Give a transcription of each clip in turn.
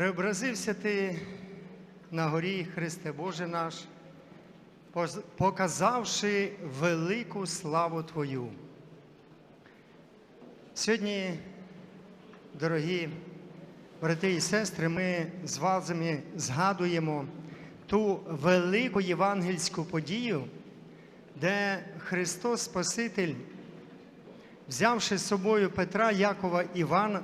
Преобразився ти на горі, Христе Боже наш, показавши велику славу Твою. Сьогодні, дорогі брати і сестри, ми з вами згадуємо ту велику євангельську подію, де Христос Спаситель, взявши з собою Петра, Якова, Івана,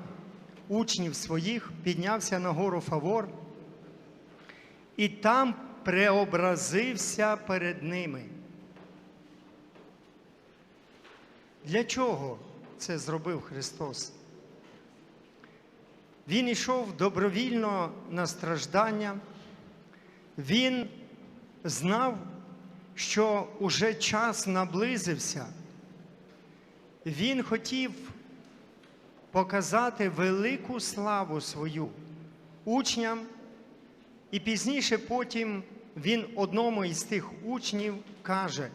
учнів своїх, піднявся на гору Фавор і там преобразився перед ними. Для чого це зробив Христос? Він йшов добровільно на страждання, він знав, що уже час наблизився. Він хотів показати велику славу свою учням, і пізніше потім він одному із тих учнів каже: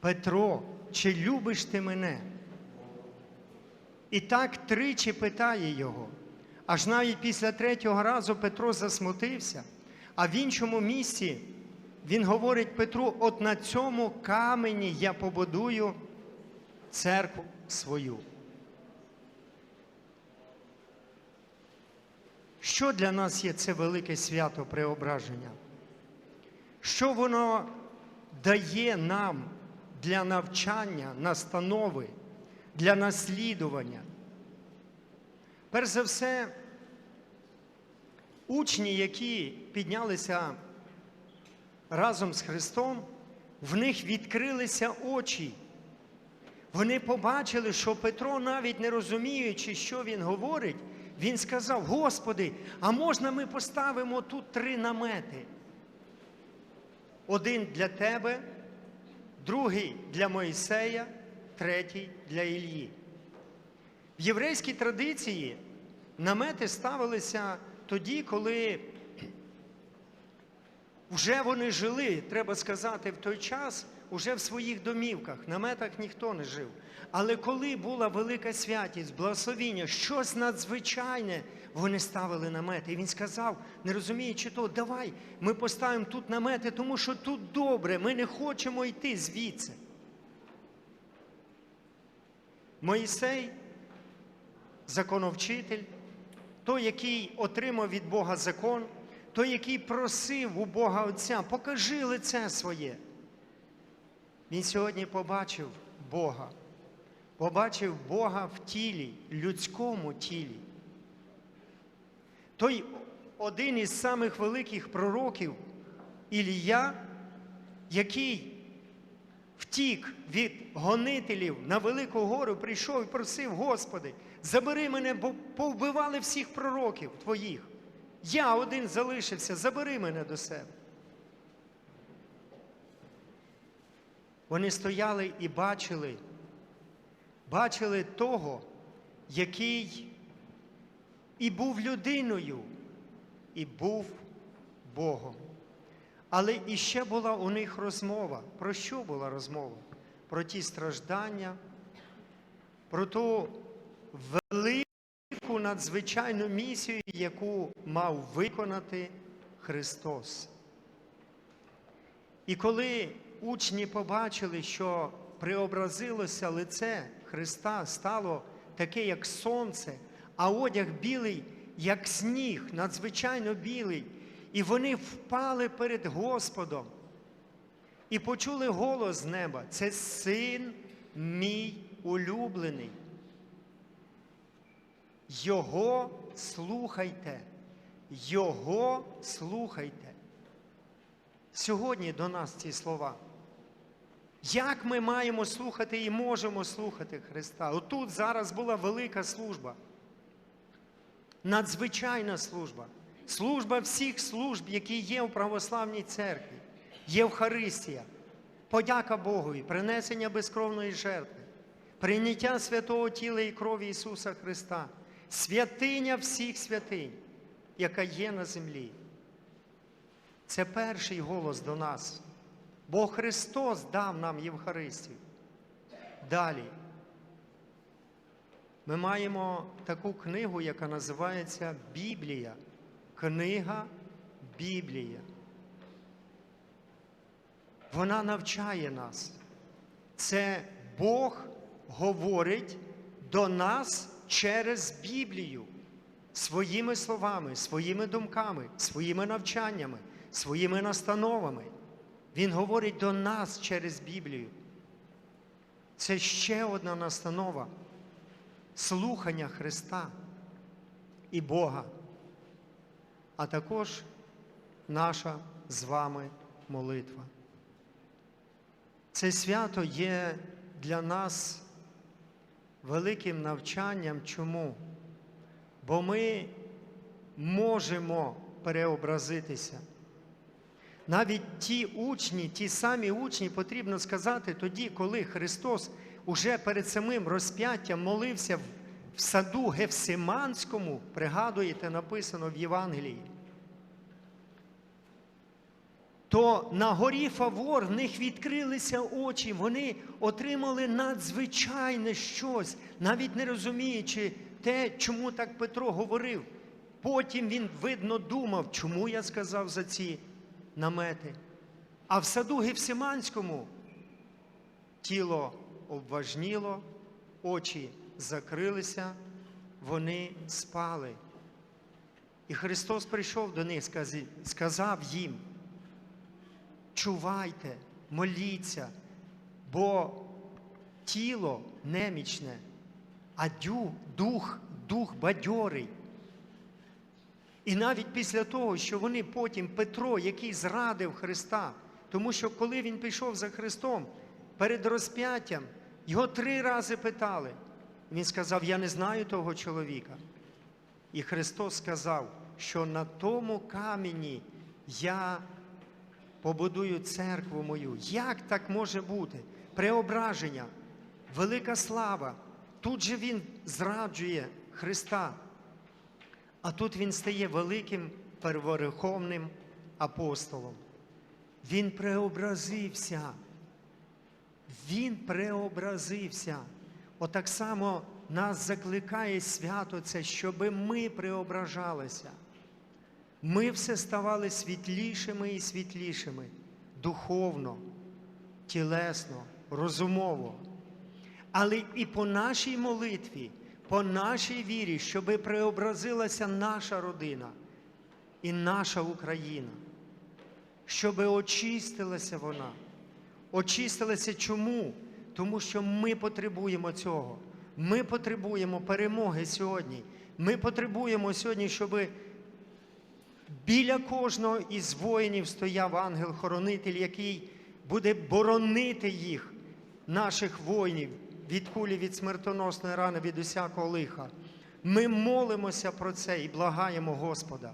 Петро, чи любиш ти мене? І так тричі питає його. Аж навіть після третього разу Петро засмутився, а в іншому місці він говорить Петру: от на цьому камені я побудую церкву свою. Що для нас є це велике свято преображення? Що воно дає нам для навчання, настанови, для наслідування? Перш за все, учні, які піднялися разом з Христом, в них відкрилися очі. Вони побачили, що Петро, навіть не розуміючи, що він говорить, він сказав: Господи, а можна ми поставимо тут три намети? Один для тебе, другий для Моїсея, третій для Ілії. В єврейській традиції намети ставилися тоді, коли вже вони жили, треба сказати, в той час уже в своїх домівках, наметах ніхто не жив. Але коли була велика святість, благословіння, щось надзвичайне, вони ставили намети. І він сказав, не розуміючи того, давай ми поставимо тут намети, тому що тут добре, ми не хочемо йти звідси. Моїсей, законовчитель, той, який отримав від Бога закон, той, який просив у Бога Отця, покажи лице своє. Він сьогодні побачив Бога, побачив Бога в тілі, людському тілі. Той один із самих великих пророків Ілія, який втік від гонителів на Велику гору, прийшов і просив, Господи, забери мене, бо повбивали всіх пророків твоїх. Я один залишився, забери мене до себе. Вони стояли і бачили, бачили того, який і був людиною, і був Богом. Але іще була у них розмова. Про що була розмова? Про ті страждання, про ту велику надзвичайну місію, яку мав виконати Христос. І коли учні побачили, що преобразилося лице Христа, стало таке, як сонце, а одяг білий, як сніг, надзвичайно білий, і вони впали перед Господом і почули голос з неба: це син мій улюблений. Його слухайте, Його слухайте. Сьогодні до нас ці слова. Як ми маємо слухати і можемо слухати Христа? Отут зараз була велика служба. Надзвичайна служба. Служба всіх служб, які є в православній церкві. Євхаристія, подяка Богові, принесення безкровної жертви, прийняття святого тіла і крові Ісуса Христа, святиня всіх святинь, яка є на землі. Це перший голос до нас. Бо Христос дав нам Євхаристію. Далі. Ми маємо таку книгу, яка називається Біблія. книга Біблія. Вона навчає нас. Це Бог говорить до нас через Біблію своїми словами, своїми думками, своїми навчаннями, своїми настановами. Він говорить до нас через Біблію. Це ще одна настанова слухання Христа і Бога, а також наша з вами молитва. Це свято є для нас великим навчанням. Чому? Бо ми можемо переобразитися. Навіть ті учні, ті самі учні потрібно сказати тоді, коли Христос уже перед самим розп'яттям молився в- саду Гефсиманському, пригадуєте, написано в Євангелії. То на горі Фавор в них відкрилися очі, вони отримали надзвичайне щось, навіть не розуміючи те, чому так Петро говорив. Потім він, видно, думав, чому я сказав за ці намети. А в саду Гефсиманському тіло обважніло, очі закрилися, вони спали. І Христос прийшов до них, сказав їм, чувайте, моліться, бо тіло немічне, а дух, дух бадьорий. І навіть після того, що вони потім, Петро, який зрадив Христа, тому що коли він пішов за Христом перед розп'яттям, його три рази питали. Він сказав: Я не знаю того чоловіка. І Христос сказав, що на тому камені я побудую церкву мою. Як так може бути? Преображення, велика слава. Тут же Він зраджує Христа. А тут він стає великим перворуховним апостолом. Він преобразився. Він преобразився. Отак само нас закликає свято це, щоб ми преображалися. Ми все ставали світлішими і світлішими духовно, тілесно, розумово. Але і по нашій молитві, по нашій вірі, щоб преобразилася наша родина і наша Україна, щоб очистилася вона. Очистилася чому? Тому що ми потребуємо цього. Ми потребуємо перемоги сьогодні. Ми потребуємо сьогодні, щоб біля кожного із воїнів стояв ангел-хоронитель, який буде боронити їх, наших воїнів, від кулі, від смертоносної рани, від усякого лиха. Ми молимося про це і благаємо Господа,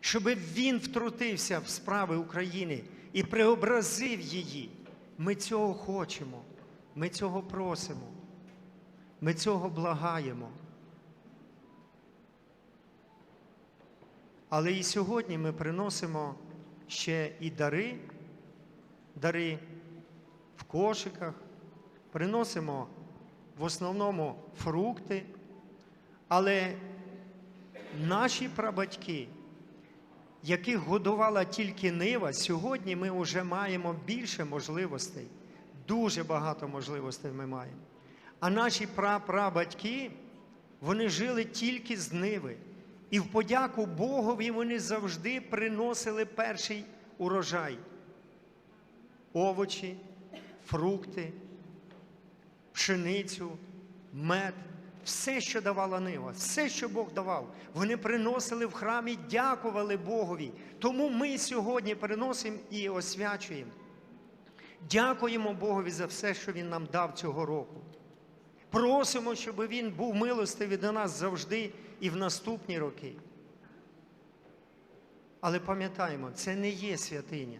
щоб Він втрутився в справи України і преобразив її. Ми цього хочемо, ми цього просимо, ми цього благаємо. Але і сьогодні ми приносимо ще і дари, дари в кошиках, приносимо в основному фрукти, але наші прабатьки, яких годувала тільки нива, сьогодні ми вже маємо більше можливостей, дуже багато можливостей ми маємо. А наші прапрабатьки, вони жили тільки з ниви. І в подяку Богові вони завжди приносили перший урожай. Овочі, фрукти, пшеницю, мед, все, що давала нива, все, що Бог давав, вони приносили в храмі, дякували Богові. Тому ми сьогодні приносимо і освячуємо. Дякуємо Богові за все, що Він нам дав цього року. Просимо, щоб Він був милостивий до нас завжди і в наступні роки. Але пам'ятаємо, це не є святиня.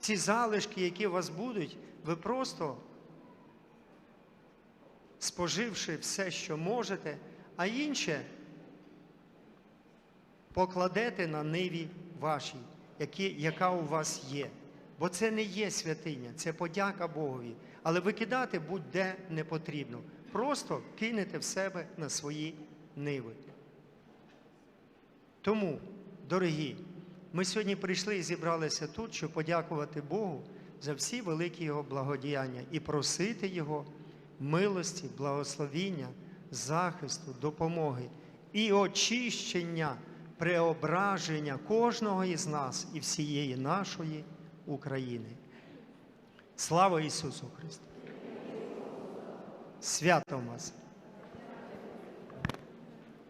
Ці залишки, які у вас будуть, ви просто, споживши все, що можете, а інше покладете на ниві вашій, які, яка у вас є. Бо це не є святиня, це подяка Богові. Але викидати будь-де не потрібно. Просто кинете в себе на свої ниви. Тому, дорогі, ми сьогодні прийшли і зібралися тут, щоб подякувати Богу за всі великі Його благодіяння і просити Його милості, благословіння, захисту, допомоги і очищення, преображення кожного із нас і всієї нашої України. Слава Ісусу Христу! Святом вас!